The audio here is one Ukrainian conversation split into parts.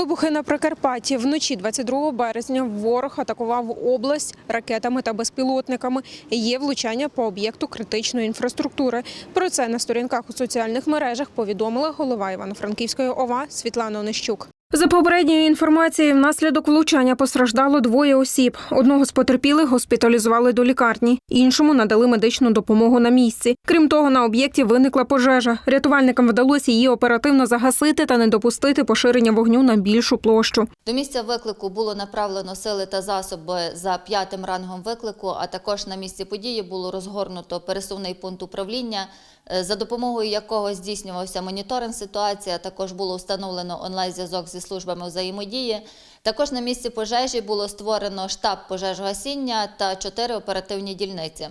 Вибухи на Прикарпатті. Вночі 22 березня ворог атакував область ракетами та безпілотниками. Є влучання по об'єкту критичної інфраструктури. Про це на сторінках у соціальних мережах повідомила голова Івано-Франківської ОВА Світлана Онищук. За попередньою інформацією, внаслідок влучання постраждало двоє осіб. Одного з потерпілих госпіталізували до лікарні, іншому надали медичну допомогу на місці. Крім того, на об'єкті виникла пожежа. Рятувальникам вдалося її оперативно загасити та не допустити поширення вогню на більшу площу. До місця виклику було направлено сили та засоби за п'ятим рангом виклику, а також на місці події було розгорнуто пересувний пункт управління, е, за допомогою якого здійснювався моніторинг ситуації, а також було встановлено онлайн-зв'язок зі службами взаємодії. Також на місці пожежі було створено штаб пожежогасіння та чотири оперативні дільниці.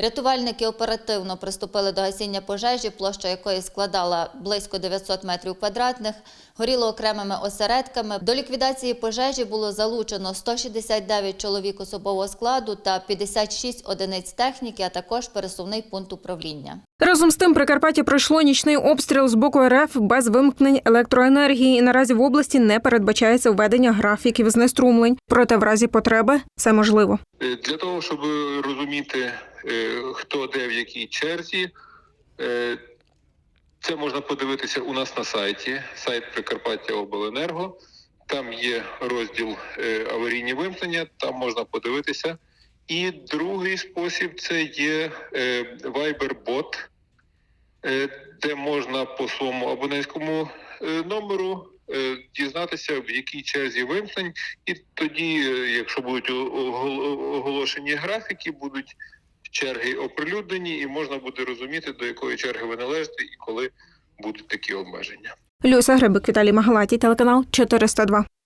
Рятувальники оперативно приступили до гасіння пожежі, площа якої складала близько 900 метрів квадратних, горіло окремими осередками. До ліквідації пожежі було залучено 169 чоловік особового складу та 56 одиниць техніки, а також пересувний пункт управління. Разом з тим, Прикарпаття пройшло нічний обстріл з боку РФ без вимкнень електроенергії. І наразі в області не передбачається введення графіків знеструмлень. Проте, в разі потреби, це можливо. Е, Для того, щоб розуміти, е, хто де в якій черзі, е, це можна подивитися у нас на сайті, сайт Прикарпаття Обленерго. Там є розділ аварійні вимкнення, там можна подивитися. І другий спосіб це є Viber-бот, де можна по своєму абонентському номеру дізнатися, в якій черзі вимкнень, і тоді, якщо будуть оголошені графіки, будуть черги оприлюднені, і можна буде розуміти, до якої черги ви належите і коли будуть такі обмеження. Люся Грибик, Віталій Магалаті, телеканал 402.